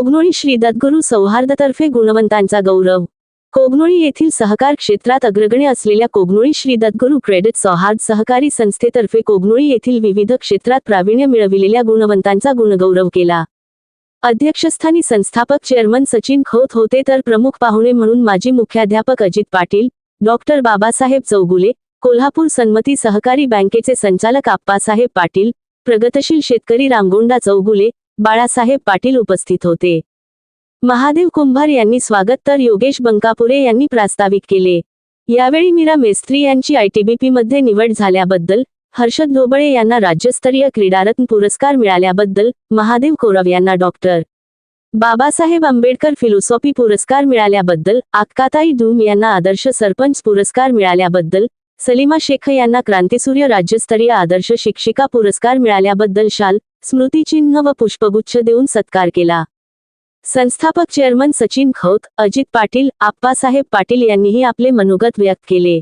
कोगनोळी श्री दत्तगुरु सौहार्दतर्फे गुणवंतांचा गौरव. कोगनोळी येथील सहकार क्षेत्रात अग्रगण्य असलेल्या कोगनोळी श्री दत्तगुरु क्रेडिट सौहार्द सहकारी संस्थेतर्फे कोगनोळी येथील विविध क्षेत्रात प्रावीण्य मिळविलेल्या गुणवंतांचा गुणगौरव केला. अध्यक्षस्थानी संस्थापक चेअरमन सचिन खोत होते तर प्रमुख पाहुणे म्हणून माजी मुख्याध्यापक अजित पाटील डॉक्टर बाबासाहेब चौगुले कोल्हापूर सन्मती सहकारी बँकेचे संचालक आप्पासाहेब पाटील प्रगतशील शेतकरी रामगोंडा चौगुले बाळासाहेब पाटील उपस्थित होते. महादेव कुंभार यांनी स्वागत तर योगेश बंकापुरे यांनी प्रास्ताविक केले. यावेळी मीरा मेस्त्री यांची आयटीबीपी मध्ये निवड झाल्याबद्दल हर्षद धोबळे यांना राज्यस्तरीय क्रीडारत्न पुरस्कार मिळाल्याबद्दल महादेव कोरव यांना डॉक्टर बाबासाहेब आंबेडकर फिलॉसॉफी पुरस्कार मिळाल्याबद्दल आक्काताई धूम यांना आदर्श सरपंच पुरस्कार मिळाल्याबद्दल सलीमा शेख यांना क्रांतिसूर्य राज्यस्तरीय आदर्श शिक्षिका पुरस्कार मिळाल्याबद्दल शाल स्मृतिचिन्ह व पुष्पगुच्छ देऊन सत्कार केला. संस्थापक चेअरमन सचिन खौत अजित पाटील आप्पासाहेब पाटील यांनीही आपले मनोगत व्यक्त केले.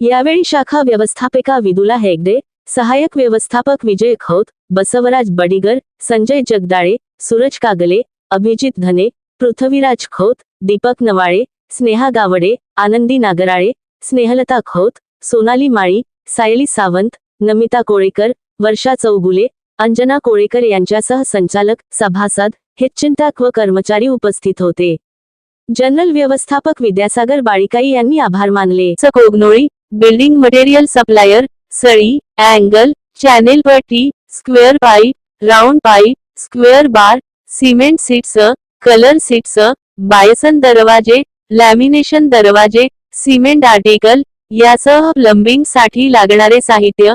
यावेळी शाखा व्यवस्थापिका विदुला हेगडे सहाय्यक व्यवस्थापक विजय खौत बसवराज बडिगर संजय जगदाळे सूरज कागले अभिजित धने पृथ्वीराज खौत दीपक नवाळे स्नेहा गावडे आनंदी नागराळे स्नेहलता खौत सोनाली माळी सायली सावंत नमिता कोळेकर वर्षा चौगुले अंजना कोळेकर यांच्यासह संचालक सभासद हितचिंतक व कर्मचारी उपस्थित होते. जनरल व्यवस्थापक विद्यासागर बाळिकाई यांनी आभार मानले. कोगनोळी बिल्डिंग मटेरियल सप्लायर सळी अँगल चॅनेल पट्टी square pipe round pipe square bar cement sheets colour sheets bison दरवाजे लॅमिनेशन दरवाजे सिमेंट आर्टिकल यासह प्लंबिंगसाठी लागणारे साहित्य